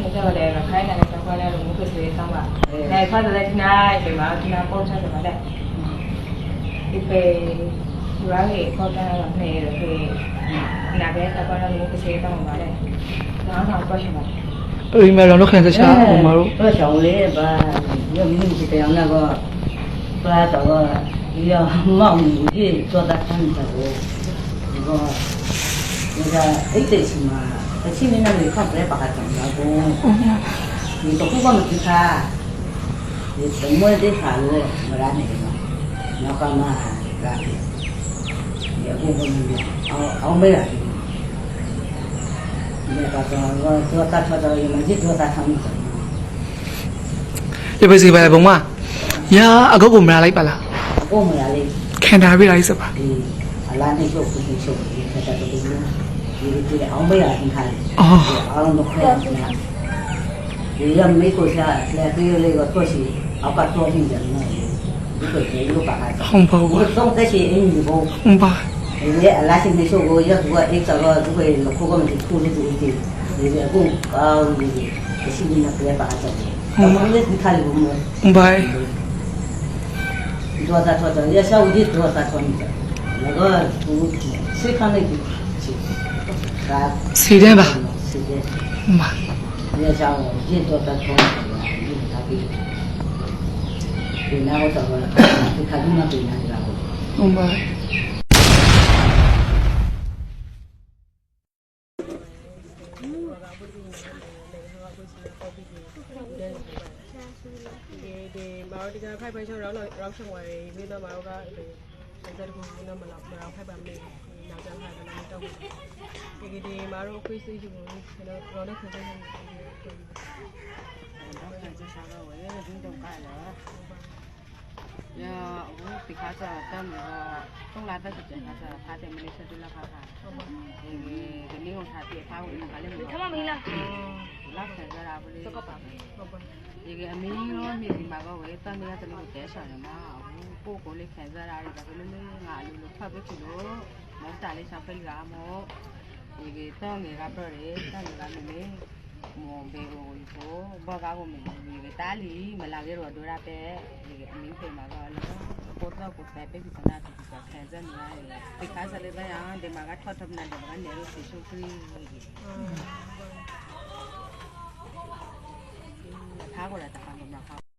ဖြစ်တော့တယ်ခိုင်းနိုင်ငံဆောင်ခွဲလို့မှုဖြစ်စေကောင်းပါ။နိုင်ဖတ်တဲ့ခဏဒီမှာဒီမှာပုံစံတွေမှာလက်ဒီပေဒီဝါကြီးပေါ်တာတော့နေတယ်ဒီနာပဲတော့ဘာလို့မှုဖြစ်စေကောင်းပါလဲ။နောက်တော့ပြောရှင်ပါ။အဲ့ဒီမှာတော့ခံစားချက်အမတို့တော့ဆောင်လေးပါရုပ်မျိုးဖြစ်တဲ့အနာကပလာတော့ဒီရမောင်ကြီးသွားတာခံတာကိုဒီကဒီကအိတ်တိတ်စီမှာ အချင်းနဲ့လည်းဖတ်တယ်ပါတာတော့ဒီတော့ဘုမမတိခါဒီသမွေးတဲ့ခါလေမရနိုင်ဘူးနောက်ကမှကဒီအခုဘုံကြီးအောင်အောင်မေးရတယ်ဒီကတော့တော့တတ်တော့ရမကြီးတော့တတ်ဆောင်တယ်ပြပစီပါလေဘုံမညာအကုတ်ကိုမလာလိုက်ပါလားအခုမရလေခင်တာပြလိုက်စပါဒီအလားနဲ့ချုပ်ကိုချုပ်ဒီခက်တာတူဒီဒီအောင်မရခင်ခါအော်အောင်တော့ 两百来平台，啊，那么快平台，就要没多少，现在只有那个多些，啊，把多些人了，一个月有八百。红包。我送这些礼物。红包。你那些没说过，要我找个如果六百个人就多了一点，你别不啊，你不行了，不要八百。红包。你看礼物没？红。多少多少，要下午的多少多少，那个不，谁看那个？ စီတဲ့ပါစီတဲ့မှာညချောင်းရင့်တော့တတ်တော့ဒါပြီးဒီနောက်တော့ဒီခါဒီမှာပြန်လာတော့ဟုတ်ပါဒီမော်ဒီကဖိုက်ဖိုက်ရှောင်းရောက်ရောက်ရှောင်းဝယ်ပြီးတော့မော်ကဒီစက်တခုကမလောက်မလောက်ဖိုက်ပါမယ် နောက်ကျဖိုက်ပါမေးတော့ဒီဒီဒီမာရောခွေးစိတ်ယူလို့ကျွန်တော်ရောလည်းခွေးစိတ်ယူတယ် ya wo ti kha sa tam ya tong la ta ti kha sa kha te mele sa tu la kha kha e ge ni ko tha ti kha wo ni kha le mo thama mi la la sa ja ra bo le so ko pa ဟုတ်ပါ e ge a mi ro mi ti ma ko we ta mi ya ta ni ko te sa ne ma wo ko ko le kha sa ra ri ba ko le me nga lu lu pha be ki lo mo ta le sa pe ga mo e ge ta nge ga pro re ta nge ga me me mo be o ko ba ga ko me ni ge ta li ma la ge ro do ra pe e ge a mi pe ma ga lo ko ta ko ta pe ki ta na ti ka kha sa ni ya pe ka sa le ba ya de ma ga thot thot na de ma ne ro se shu kri ge ထားကိုလည်းတခါ